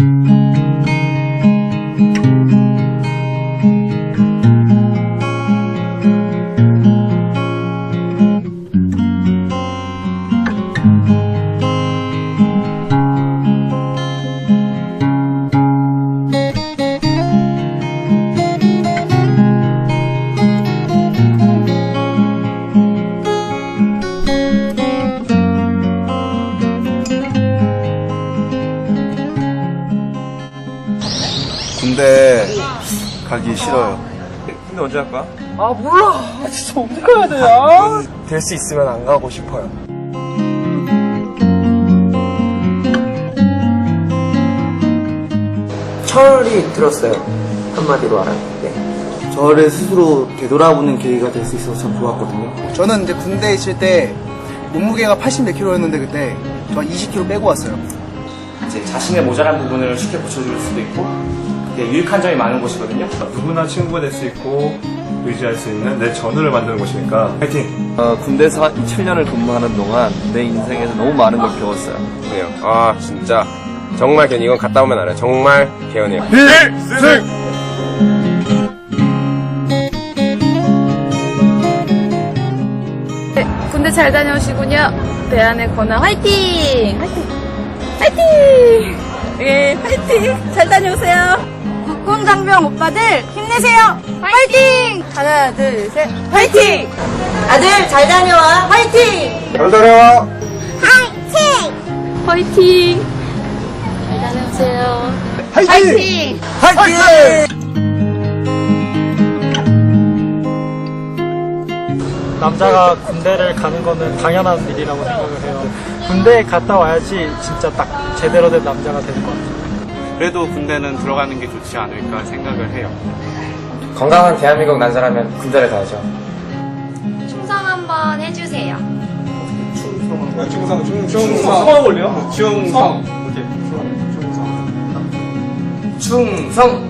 Mm-hmm. 군대 가기 싫어요. 근데 언제 할 거야? 아 몰라 진짜 언제 가야 돼 아. 될 수 있으면 안 가고 싶어요. 철이 들었어요. 한마디로 알았는데. 저를 스스로 되돌아보는 계기가 될 수 있어서 참 좋았거든요. 저는 이제 군대에 있을 때 몸무게가 80 몇 킬로였는데 그때 저 20킬로 빼고 왔어요. 이제 자신의 모자란 부분을 쉽게 고쳐줄 수도 있고 그게 유익한 점이 많은 곳이거든요. 누구나 친구가 될 수 있고 의지할 수 있는 내 전우를 만드는 곳이니까 파이팅! 어, 군대에서 한 7년을 근무하는 동안 내 인생에서 너무 많은 걸 배웠어요. 그래요. 아 진짜 정말 개연 이건 갔다 오면 알아요. 정말 개연해요. 군대 잘 다녀오시군요. 대한의 권한 화이팅! 화이팅! 화이팅! 예, 화이팅! 잘 다녀오세요. 국군 장병 오빠들 힘내세요. 화이팅! 하나, 둘, 셋, 화이팅! 아들 잘 다녀와. 화이팅! 잘 다녀와! 화이팅! 잘 다녀오세요. 화이팅! 남자가 군대를 가는 거는 당연한 일이라고 생각을 해요. 군대에 갔다 와야지 진짜 딱 제대로 된 남자가 되는 것 같아요. 그래도 군대는 들어가는 게 좋지 않을까 생각을 해요. 건강한 대한민국 난사라면 군대를 가야죠. 충성 한번 해주세요. 충성!